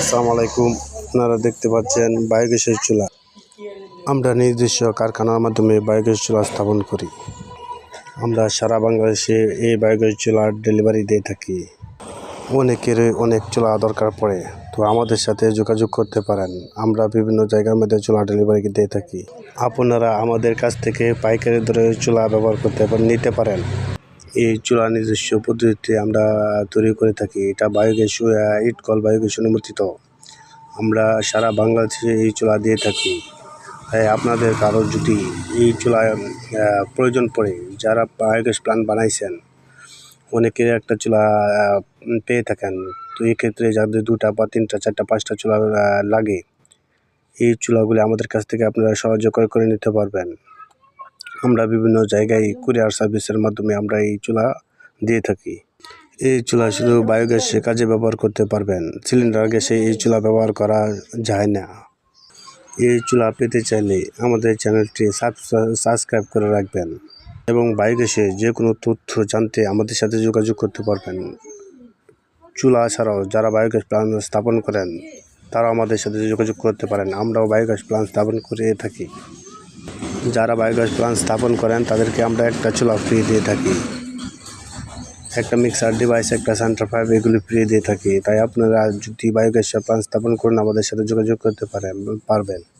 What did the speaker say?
আসসালামু আলাইকুম। আপনারা দেখতে পাচ্ছেন বায়োগ্যাসের চুলা। আমরা নির্দিষ্ট কারখানার মাধ্যমে বায়োগ্যাস চুলা স্থাপন করি। আমরা সারা বাংলাদেশে এই বায়োগ্যাস চুলার ডেলিভারি দিয়ে থাকি। অনেকের অনেক চুলা দরকার পড়ে, তো আমাদের সাথে যোগাযোগ করতে পারেন। আমরা বিভিন্ন জায়গার মধ্যে চুলা ডেলিভারি দিয়ে থাকি। আপনারা আমাদের কাছ থেকে পাইকারি দরে চুলা ব্যবহার করতে নিতে পারেন। এই চুলা নিজস্ব পদ্ধতিতে আমরা তৈরি করে থাকি। এটা বায়োগ্যাস ইট কল বায়োগ্যাস অনুমোদিত আমরা সারা বাংলাদেশে এই চুলা দিয়ে থাকি। তাই আপনাদের কারও যদি এই চুলা প্রয়োজন পড়ে, যারা বায়োগ্যাস প্ল্যান্ট বানাইছেন, অনেকে একটা চুলা পেয়ে থাকেন। তো এই ক্ষেত্রে যাদের দুটা বা তিনটা, চারটা, পাঁচটা চুলা লাগে, এই চুলাগুলি আমাদের কাছ থেকে আপনারা সহজে করে নিতে পারবেন। আমরা বিভিন্ন জায়গায় কুরিয়ার সার্ভিসের মাধ্যমে আমরা এই চুলা দিয়ে থাকি। এই চুলা শুধু বায়োগ্যাসে কাজে ব্যবহার করতে পারবেন, সিলিন্ডার গ্যাসে এই চুলা ব্যবহার করা যায় না। এই চুলা পেতে চাইলে আমাদের চ্যানেলটি সাবস্ক্রাইব করে রাখবেন এবং বায়োগ্যাসে যে কোনো তথ্য জানতে আমাদের সাথে যোগাযোগ করতে পারবেন। চুলা ছাড়াও যারা বায়োগ্যাস প্ল্যান্ট স্থাপন করেন তারা আমাদের সাথে যোগাযোগ করতে পারেন। আমরাও বায়োগ্যাস প্ল্যান্ট স্থাপন করে থাকি। যারা বায়োগ্যাস প্লান্ট স্থাপন করেন, তাদেরকে আমরা একটা চুলা ফ্রি দিয়ে থাকি। একটা মিক্সার ডিভাইস একটা সেন্টার ফাইভ এগুলি ফ্রি দিয়ে থাকি। তাই আপনারা যদি বায়োগ্যাস প্লান্ট স্থাপন করেন, আমাদের সাথে যোগাযোগ করতে পারেন, পারবেন।